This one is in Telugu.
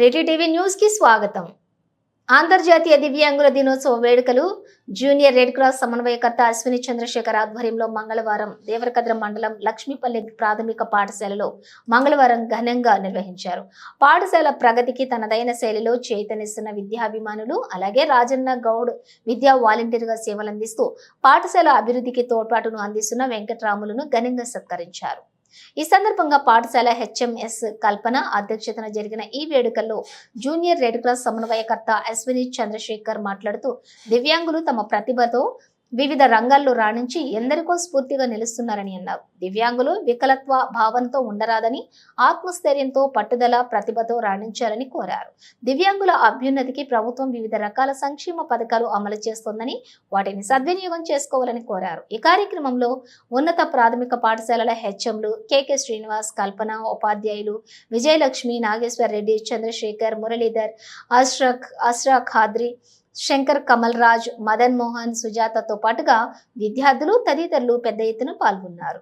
రెడ్డి టీవీ న్యూస్కి స్వాగతం. అంతర్జాతీయ దివ్యాంగుల దినోత్సవ వేడుకలు జూనియర్ రెడ్ క్రాస్ సమన్వయకర్త అశ్విని చంద్రశేఖర్ ఆధ్వర్యంలో మంగళవారం దేవరకద్ర మండలం లక్ష్మీపల్లి ప్రాథమిక పాఠశాలలో మంగళవారం ఘనంగా నిర్వహించారు. పాఠశాల ప్రగతికి తనదైన శైలిలో చేతనిస్తున్న విద్యాభిమానులు అలాగే రాజన్న గౌడ్ విద్యా వాలంటీర్గా సేవలందిస్తూ పాఠశాల అభివృద్ధికి తోడ్పాటును అందిస్తున్న వెంకట్రాములను ఘనంగా సత్కరించారు. ఈ సందర్భంగా పాఠశాల హెచ్ఎంఎస్ కల్పన అధ్యక్షతన జరిగిన ఈ వేడుకల్లో జూనియర్ రెడ్ క్రాస్ సమన్వయకర్త అశ్విని చంద్రశేఖర్ మాట్లాడుతూ దివ్యాంగులు తమ ప్రతిభతో వివిధ రంగాల్లో రాణించి ఎందరికో స్ఫూర్తిగా నిలుస్తున్నారని అన్నారు దివ్యాంగులు వికలత్వ భావంతో ఉండరాదని ఆత్మస్థైర్యంతో పట్టుదల ప్రతిభతో రాణించాలని కోరారు. దివ్యాంగుల అభ్యున్నతికి ప్రభుత్వం వివిధ రకాల సంక్షేమ పథకాలు అమలు చేస్తోందని వాటిని సద్వినియోగం చేసుకోవాలని కోరారు. ఈ కార్యక్రమంలో ఉన్నత ప్రాథమిక పాఠశాలల హెచ్ఎంలు కెకే శ్రీనివాస్ కల్పన ఉపాధ్యాయులు విజయలక్ష్మి నాగేశ్వర్ రెడ్డి చంద్రశేఖర్ మురళీధర్ అష్రక్ అష్రా ఖాద్రి శంకర్ కమల్ రాజ్ మదన్ మోహన్ సుజాతతో పాటుగా విద్యార్థులు తదితరులు పెద్ద ఎత్తున పాల్గొన్నారు.